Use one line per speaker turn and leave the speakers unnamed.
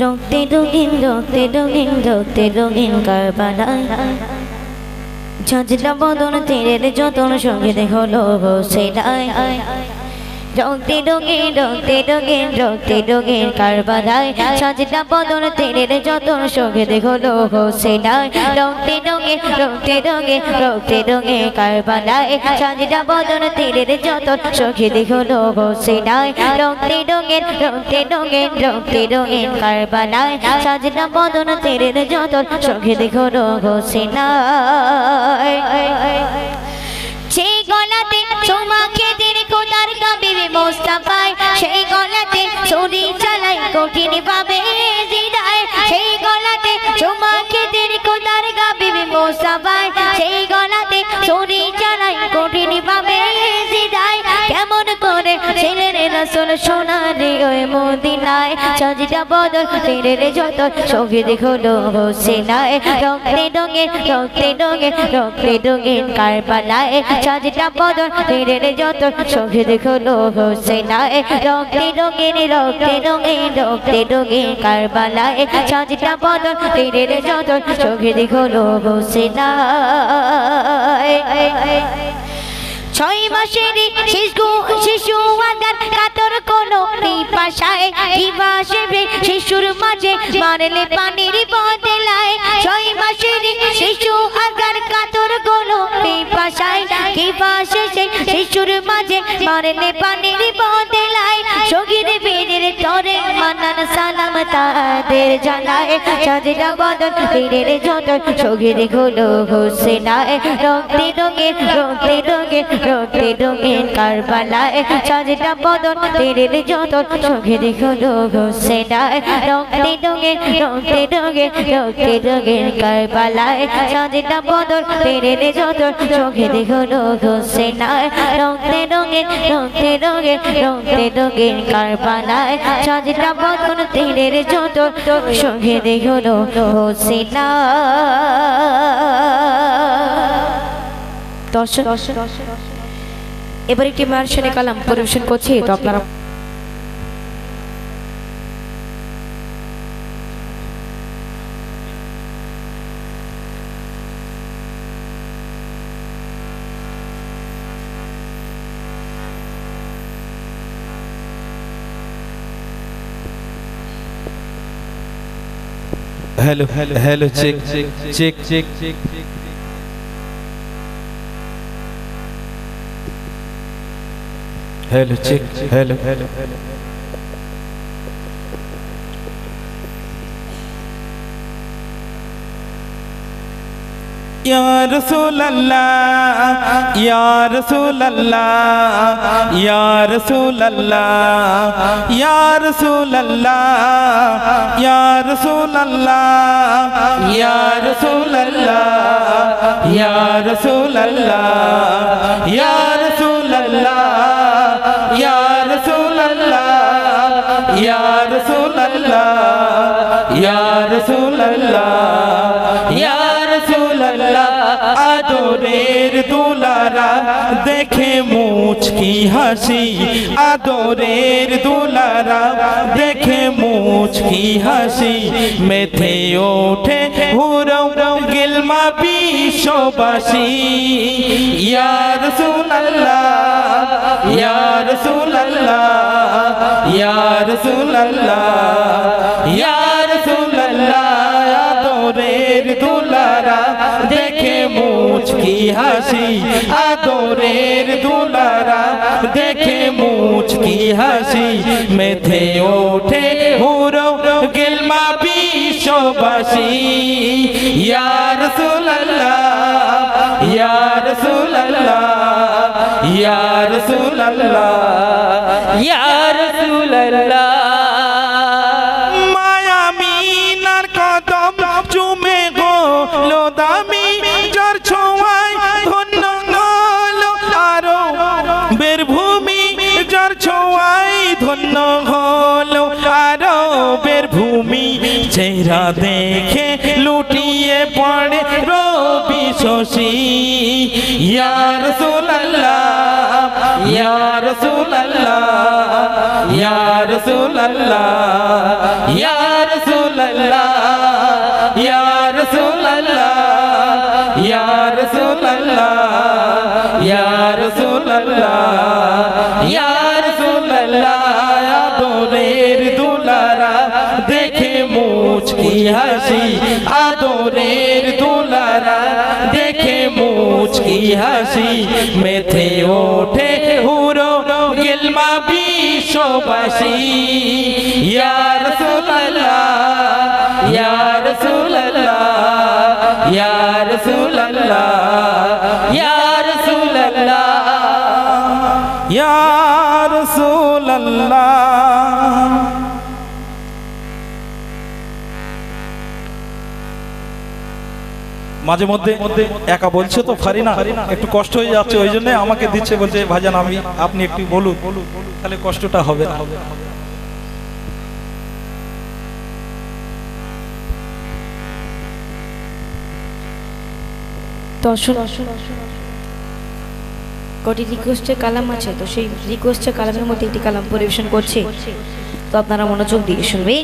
রক্তে রঙিন রক্তে রঙিন রক্তে রঙিন কারবালায় ঝাঁঝরা বদন তীরের যতন সঙ্গে হলো সেলাই। রক্তে রঙের রক্তে রঙের রক্তে রঙের কারবারায় সাজটা বদল তেরের যতন সঙ্গে দেখল হোসেনায় রক্তে রঙের রক্তে রঙের রক্তে রঙের কারবারায় সাজটা বদল তেরের যতন সঙ্গে দেখল হোসেনায় রক্তে রঙের রক্তে রঙের রক্তে রঙের কারবারায় সাজটা বদল তেরের যতন সঙ্গে দেখল হোসেনায় খেদের খোদার মোস্তফায় সেই গলাতে ছুরি চালাই কঠিন পাবে রসুল সোনারে ওই মদিনায়। সাজিটা বদল তেরের যত সংগীত হলো হোসেনায়। রক্তে ডোঙে রক্তে ডোঙে রক্তে ডোঙে কারবালায়। সাজিটা বদল তেরের যত সংগীত হলো হোসেনায়। রক্তে ডোঙে রক্তে ডোঙে রক্তে ডোঙে কারবালায়। সাজিটা বদল তেরের যত সংগীত হলো হোসেনায়। ছয় মাসের শিশু শিশু আদার কাতর কোনো পিপাসায় পিপাসে শিশুর মাঝে মারলে পানির বদলায়। ছয় মাসের শিশু আদার কাতর কোনো পিপাসায় পিপাসে শিশুর মাঝে মারলে পানির বদলায়। সগির বীরের তরে মানান সালাম তাদের জানায় সাজরা বদন বীরের যত সগির হলো হোসেনায়। রক্তে রঙে রক্তে রঙে রক্তে রঙে কারবালায়। সাজরা বদন বীরের যত সগির হলো হোসেনায়। রক্তে রঙে রক্তে রঙে রক্তে রঙে কারবালায়। সাজরা বদন বীরের যত সগির হলো হোসেনায়। রক্তে রঙে রক্তে রঙে রক্তে রঙে কারবালায়। সাজরা বদন তীরের যত সঙ্গে দেখল হোসেনা
দর্শক এবার একটি মার্শনে শুনে কালাম পরিবেশন করছি তো আপনারা
hello, hello, hello, check, check, check, check, check. Hello, check, hello, hello, hello. या रसूल अल्लाह या रसूल अल्लाह या रसूल अल्लाह या रसूल अल्लाह या रसूल अल्लाह या रसूल अल्लाह या रसूल अल्लाह या रसूल अल्लाह या रसूल अल्लाह या रसूल अल्लाह या रसूल अल्लाह দুলারা দেখে মুচকি হাসি আদরের দুলারা দেখে মুচকি হাসি মেথে ওঠে হুরম গিলমা বিশ্ববাসী ইয়া রসুল আল্লাহ ইয়া রসুল আল্লাহ کی ہنسی آدوریر دولارا دیکھے موچ کی ہنسی میں تھے اوٹھے ہورو گلما بھی شوباسی یا رسول اللہ یا رسول اللہ یا رسول اللہ یا رسول اللہ گھومی چہرہ دیکھے لوٹیے پڑے رو بھی سوشی یا رسول اللہ یا رسول اللہ یا رسول اللہ یا رسول اللہ یا رسول اللہ یا رسول اللہ یا رسول اللہ হাসি, আদরের দুলারা দেখে মুচকি হাসি। মেথে ওঠে হুরো গিলমা বিশ্ববাসী। ইয়া রাসূলুল্লাহ ইয়া রাসূলুল্লাহ ইয়া রাসূলুল্লাহ ইয়া রাসূলুল্লাহ। ইয়া রাসূলুল্লাহ। মাঝে মধ্যে একা বলছে তো পারি না, একটু কষ্ট হয়ে যাচ্ছে, ওই জন্য আমাকে দিচ্ছে, বলছে ভাজান আমি, আপনি একটু বলুন, তাহলে কষ্টটা হবে না।
কটি রিকোয়েস্টের কালাম আছে? তো সেই রিকোয়েস্টের কালামের মধ্যে একটি কালাম পরিবেশন করছে। তো আপনারা মনোযোগ দিয়ে শুনবে